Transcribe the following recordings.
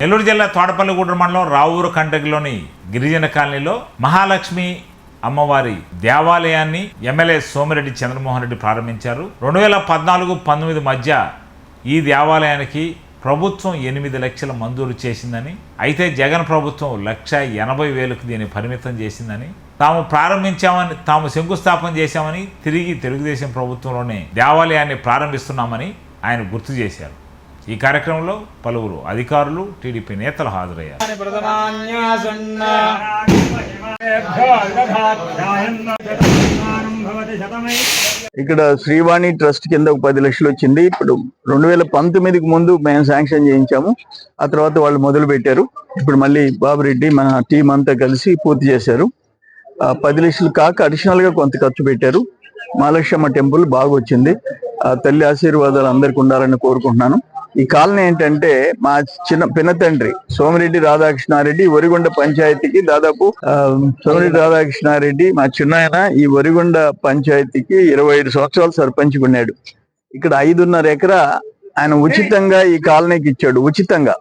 నెల్లూరు జిల్లా తోటపల్లిగూడెం మండలం రావూరు కంటగిలోని గిరిజన కాలనీలో మహాలక్ష్మి అమ్మవారి దేవాలయాన్ని ఎమ్మెల్యే సోమిరెడ్డి చంద్రమోహన్ రెడ్డి ప్రారంభించారు. రెండు వేల పద్నాలుగు పంతొమ్మిది మధ్య ఈ దేవాలయానికి ప్రభుత్వం ఎనిమిది లక్షల మంజూరు చేసిందని అయితే జగన్ ప్రభుత్వం లక్ష ఎనభై వేలకు దీన్ని పరిమితం చేసిందని తాము ప్రారంభించామని తాము శంకుస్థాపన చేశామని తిరిగి తెలుగుదేశం ప్రభుత్వంలోనే దేవాలయాన్ని ప్రారంభిస్తున్నామని ఆయన గుర్తు చేశారు. ఈ కార్యక్రమంలో పలువురు అధికారులు టీడీపీ నేతలు హాజరయ్యారు. ఇక్కడ శ్రీవాణి ట్రస్ట్ కింద ఒక పది లక్షలు వచ్చింది. ఇప్పుడు రెండు వేల పంతొమ్మిదికి ముందు మేము శాంక్షన్ చేయించాము. ఆ తర్వాత వాళ్ళు మొదలు పెట్టారు. ఇప్పుడు మళ్ళీ బాబురెడ్డి మన టీం అంతా కలిసి పూర్తి చేశారు. ఆ పది లక్షలు కాక అడిషనల్గా కొంత ఖర్చు పెట్టారు. మహాలక్ష్మ టెంపుల్ బాగా వచ్చింది ఆ తల్లి ఆశీర్వాదాలు అందరికి ఉండాలని కోరుకుంటున్నాను. ఈ కాలనీ ఏంటంటే మా చిన్న పినతండ్రి సోమిరెడ్డి రాధాకృష్ణారెడ్డి వరిగొండ పంచాయతీకి దాదాపు సోమిరెడ్డి రాధాకృష్ణారెడ్డి మా చిన్నాయన ఈ వరిగొండ పంచాయతీకి ఇరవై ఐదు సంవత్సరాలు సర్పంచ్ ఉన్నాడు ఇక్కడ ఐదున్నర ఎకరా ఆయన ఉచితంగా ఈ కాలనీకి ఇచ్చాడు ఉచితంగా.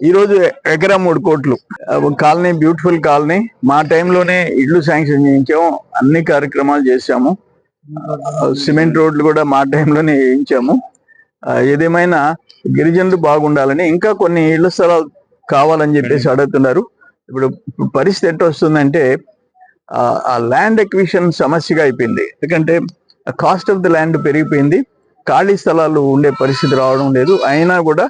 ఈ రోజు ఎకరా మూడు కోట్లు. Colony beautiful colony. మా టైంలోనే ఇల్లు శాంక్షన్ చేయించాము అన్ని కార్యక్రమాలు చేశాము. సిమెంట్ రోడ్లు కూడా మా టైంలోనే వేయించాము. ఏదేమైనా గిరిజనులు బాగుండాలని ఇంకా కొన్ని ఇళ్ళ స్థలాలు కావాలని చెప్పేసి అడుగుతున్నారు. ఇప్పుడు పరిస్థితి ఎట్ట వస్తుందంటే ఆ, ఆ ల్యాండ్ ఎక్విషన్ సమస్యగా అయిపోయింది. ఎందుకంటే కాస్ట్ ఆఫ్ ది ల్యాండ్ పెరిగిపోయింది. ఖాళీ స్థలాలు ఉండే పరిస్థితి రావడం లేదు. అయినా కూడా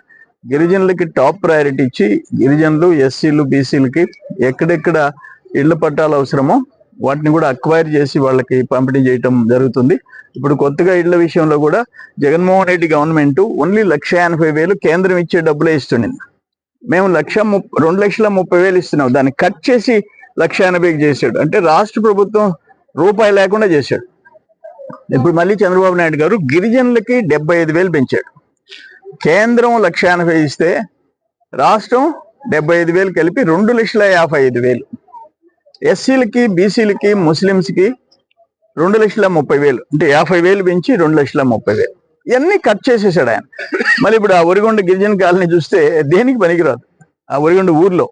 గిరిజనులకి టాప్ ప్రయారిటీ ఇచ్చి గిరిజనులు ఎస్సీలు బీసీలకి ఎక్కడెక్కడ ఇళ్ళ పట్టాలు అవసరమో వాటిని కూడా అక్వైర్ చేసి వాళ్ళకి పంపిణీ చేయటం జరుగుతుంది. ఇప్పుడు కొత్తగా ఇళ్ళ విషయంలో కూడా జగన్మోహన్ రెడ్డి గవర్నమెంట్ ఓన్లీ లక్ష ఎనభై వేలు కేంద్రం ఇచ్చే డబ్బులే ఇస్తుండింది. మేము లక్ష రెండు లక్షల ముప్పై వేలు ఇస్తున్నాం. దాన్ని కట్ చేసి లక్ష ఎనభైకి చేశాడు. అంటే రాష్ట్ర ప్రభుత్వం రూపాయి లేకుండా చేశాడు. ఇప్పుడు మళ్ళీ చంద్రబాబు నాయుడు గారు గిరిజనులకి డెబ్బై ఐదు వేలు పెంచాడు. కేంద్రం లక్ష ఎనభై ఇస్తే రాష్ట్రం డెబ్బై ఐదు వేలు కలిపి రెండు లక్షల యాభై ఐదు వేలు. ఎస్సీలకి బీసీలకి ముస్లిమ్స్కి రెండు లక్షల ముప్పై వేలు. అంటే యాభై వేలు పెంచి రెండు లక్షల ముప్పై వేలు. ఇవన్నీ కట్ చేసేసాడు ఆయన. మళ్ళీ ఇప్పుడు ఆ ఒరిగొండ గిరిజన కాలనీ చూస్తే దేనికి పనికిరాదు? ఆ ఒరిగొండ ఊర్లో.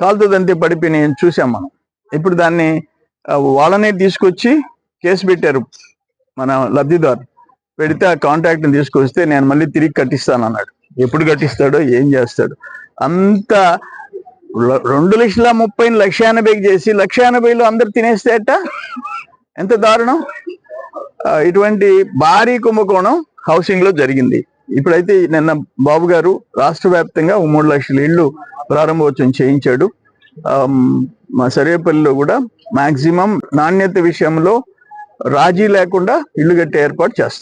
కాలుతో దంతే పడిపోయి చూసాం మనం. ఇప్పుడు దాన్ని వాళ్ళనే తీసుకొచ్చి కేసు పెట్టారు మన లబ్ధిదారు. పెడితే ఆ కాంట్రాక్ట్ని తీసుకొస్తే నేను మళ్ళీ తిరిగి కట్టిస్తాను అన్నాడు ఎప్పుడు కట్టిస్తాడో ఏం చేస్తాడు. అంత రెండు లక్షల ముప్పై లక్ష ఎనభైకి చేసి లక్ష ఎనభైలో అందరు తినేస్తే అట్ట ఎంత దారుణం? ఇటువంటి భారీ కుంభకోణం హౌసింగ్లో జరిగింది. ఇప్పుడైతే నిన్న బాబు గారు రాష్ట్ర వ్యాప్తంగా మూడు లక్షల ఇళ్ళు ప్రారంభోత్సవం చేయించాడు. మా సర్వేపల్లిలో కూడా మాక్సిమం నాణ్యత విషయంలో రాజీ లేకుండా ఇల్లు కట్టే ఏర్పాటు చేస్తారు.